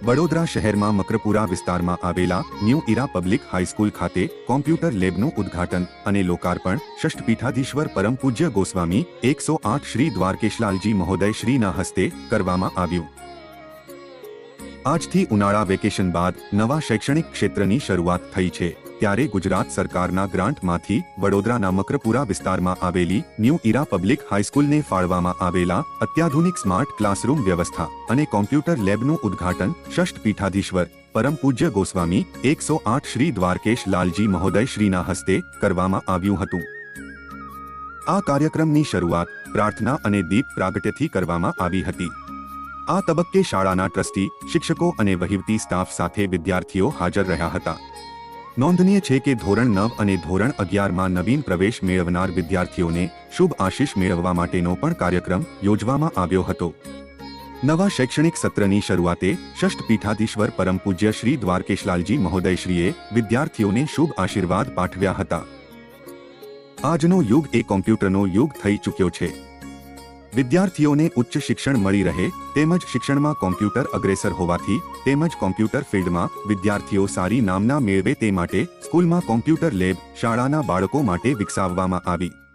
વડોદરા શહેરમાં મકરપુરા વિસ્તારમાં આવેલા new era public high school ખાતે કોમ્પ્યુટર લેબનું ઉદ્ઘાટન અને લોકાર્પણ ષષ્ઠપીઠાધીશ્વર પરમ પૂજ્ય ગોસ્વામી એકસો આઠ શ્રી દ્વારકેશલાલજી મહોદય શ્રીના હસ્તે કરવામાં આવ્યું. આજથી ઉનાળા વેકેશન બાદ નવા શૈક્ષણિક ક્ષેત્રની શરૂઆત થઈ છે. ત્યારે ગુજરાત સરકારના ગ્રાન્ટમાંથી વડોદરાના મકરપુરા વિસ્તારમાં આવેલી ન્યૂ ઇરા પબ્લિક હાઈસ્કૂલને ફાળવામાં આવેલા અત્યાધુનિક સ્માર્ટ ક્લાસરૂમ વ્યવસ્થા અને કોમ્પ્યુટર લેબનું ઉદ્ઘાટન ષષ્ઠ પીઠાધીશ્વર પરમ પૂજ્ય ગોસ્વામી એકસો આઠ શ્રી દ્વારકેશ લાલજી મહોદય શ્રીના હસ્તે કરવામાં આવ્યું હતું. આ કાર્યક્રમની શરૂઆત પ્રાર્થના અને દીપ પ્રાગટ્યથી કરવામાં આવી હતી. આ તબક્કે શાળાના ટ્રસ્ટી, શિક્ષકો અને વહીવટી સ્ટાફ સાથે વિદ્યાર્થીઓ હાજર રહ્યા હતા. નોંધનીય છે કે ધોરણ નવ અને ધોરણ અગિયારમાં નવીન પ્રવેશ મેળવનાર વિદ્યાર્થીઓને શુભ આશીષ મેળવવા માટેનો પણ કાર્યક્રમ યોજવામાં આવ્યો હતો. નવા શૈક્ષણિક સત્રની શરૂઆતે ષષ્ઠપીઠાધીશ્વર પરમ પૂજ્ય શ્રી દ્વારકેશલાલજી મહોદયશ્રીએ વિદ્યાર્થીઓને શુભ આશીર્વાદ પાઠવ્યા હતા. આજનો યુગ એ કોમ્પ્યુટરનો યુગ થઈ ચૂક્યો છે. વિદ્યાર્થીઓને ઉચ્ચ શિક્ષણ મળી રહે, તેમજ શિક્ષણમાં કોમ્પ્યુટર અગ્રેસર હોવાથી, તેમજ કોમ્પ્યુટર ફિલ્ડમાં વિદ્યાર્થીઓ સારી નામના મેળવે તે માટે સ્કૂલમાં કોમ્પ્યુટર લેબ શાળાના બાળકો માટે વિકસાવવામાં આવી.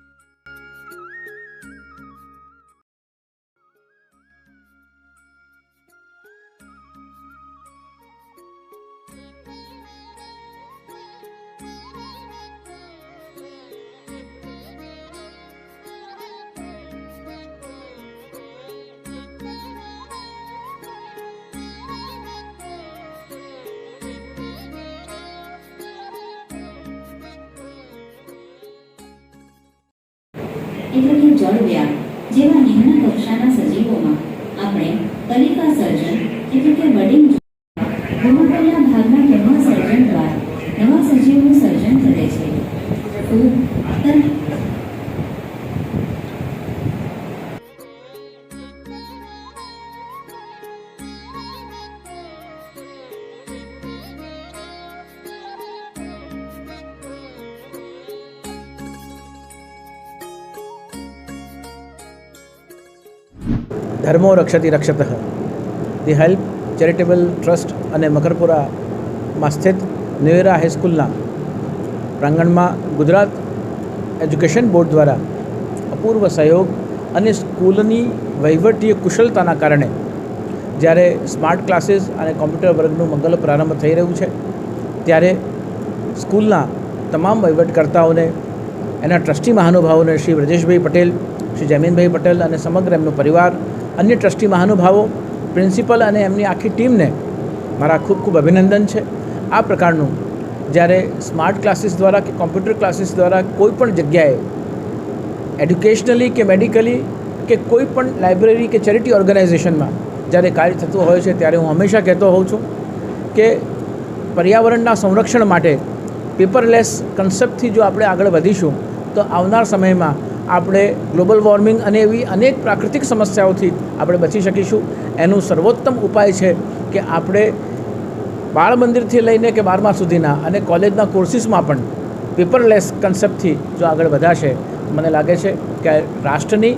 એટલે કે જળવ્યાપ જેવા નિમ્ન કક્ષાના સજીવોમાં આપણે કલિકા સર્જન એટલે કે ધર્મો રક્ષતિ રક્ષત. ધી હેલ્પ ચેરિટેબલ ટ્રસ્ટ અને મકરપુરામાં સ્થિત નેવેરા હાઈસ્કૂલના પ્રાંગણમાં ગુજરાત એજ્યુકેશન બોર્ડ દ્વારા અપૂર્વ સહયોગ અને સ્કૂલની વહીવટીય કુશળતાના કારણે જ્યારે સ્માર્ટ ક્લાસીસ અને કોમ્પ્યુટર વર્ગનું મંગલ પ્રારંભ થઈ રહ્યું છે, ત્યારે સ્કૂલના તમામ વહીવટકર્તાઓને એના ટ્રસ્ટી મહાનુભાવોને શ્રી વ્રજેશભાઈ પટેલ, શ્રી જમીનભાઈ પટેલ અને સમગ્ર એમનો પરિવાર અન્ય ટ્રસ્ટી મહાનુભાવો, પ્રિન્સિપલ અને એમની આખી ટીમને મારા ખૂબ ખૂબ અભિનંદન છે. આ પ્રકારનું જ્યારે સ્માર્ટ ક્લાસીસ દ્વારા કે કોમ્પ્યુટર ક્લાસીસ દ્વારા કોઈ પણ જગ્યાએ એડ્યુકેશનલી કે મેડિકલી કે કોઈ પણ લાઇબ્રેરી કે ચેરિટી ઓર્ગેનાઇઝેશનમાં જ્યારે કાર્ય થતું હોય છે ત્યારે હું હંમેશા કહેતો હોઉં છું કે પર્યાવરણના સંરક્ષણ માટે પેપરલેસ કન્સેપ્ટથી જો આપણે આગળ વધીશું, તો આવનાર સમયમાં આપણે ગ્લોબલ વોર્મિંગ અને એવી અનેક પ્રાકૃતિક સમસ્યાઓથી આપણે બચી શકીશું. એનું સર્વોત્તમ ઉપાય છે કે આપણે બાળ મંદિરથી લઈને કે બારમા સુધીના અને કોલેજના કોર્સીસમાં પણ પેપરલેસ કન્સેપ્ટથી જો આગળ વધાશે, મને લાગે છે કે રાષ્ટ્રની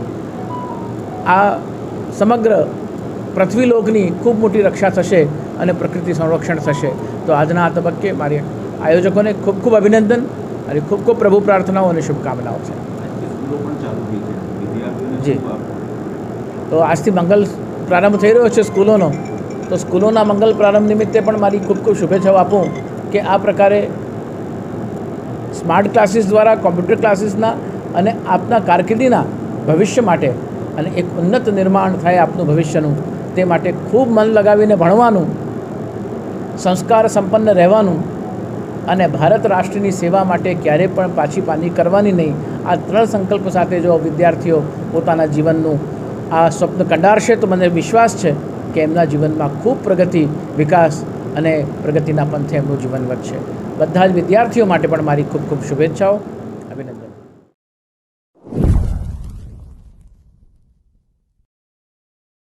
આ સમગ્ર પૃથ્વીલોકની ખૂબ મોટી રક્ષા થશે અને પ્રકૃતિ સંરક્ષણ થશે. તો આજના આ તબક્કે મારી આયોજકોને ખૂબ ખૂબ અભિનંદન અને ખૂબ ખૂબ પ્રભુ પ્રાર્થનાઓ અને શુભકામનાઓ છે. સ્કૂલો પણ ચાલુ થઈ છે. વિદ્યાર્થીઓને જી. તો આજથી મંગલ પ્રારંભ થઈ રહ્યો છે સ્કૂલોનો. તો સ્કૂલોના મંગલ પ્રારંભ નિમિત્તે પણ મારી ખૂબ ખૂબ શુભેચ્છાઓ આપું કે આ પ્રકારે સ્માર્ટ ક્લાસીસ દ્વારા કોમ્પ્યુટર ક્લાસીસના અને આપના કારકિર્દીના ભવિષ્ય માટે અને એક ઉન્નત નિર્માણ થાય આપનું ભવિષ્યનું તે માટે ખૂબ મન લગાવીને ભણવાનું સંસ્કાર સંપન્ન રહેવાનું અને ભારત રાષ્ટ્રની સેવા માટે ક્યારેય પણ પાછી પાની કરવાની નહીં. આ ત્રણ સંકલ્પ સાથે જો વિદ્યાર્થીઓ પોતાના જીવનનું આ સ્વપ્ન કંડારશે તો મને વિશ્વાસ છે કે એમના જીવનમાં ખૂબ પ્રગતિ, વિકાસ અને પ્રગતિના પંથે એમનું જીવન વધશે. બધા જ વિદ્યાર્થીઓ માટે પણ મારી ખૂબ ખૂબ શુભેચ્છાઓ.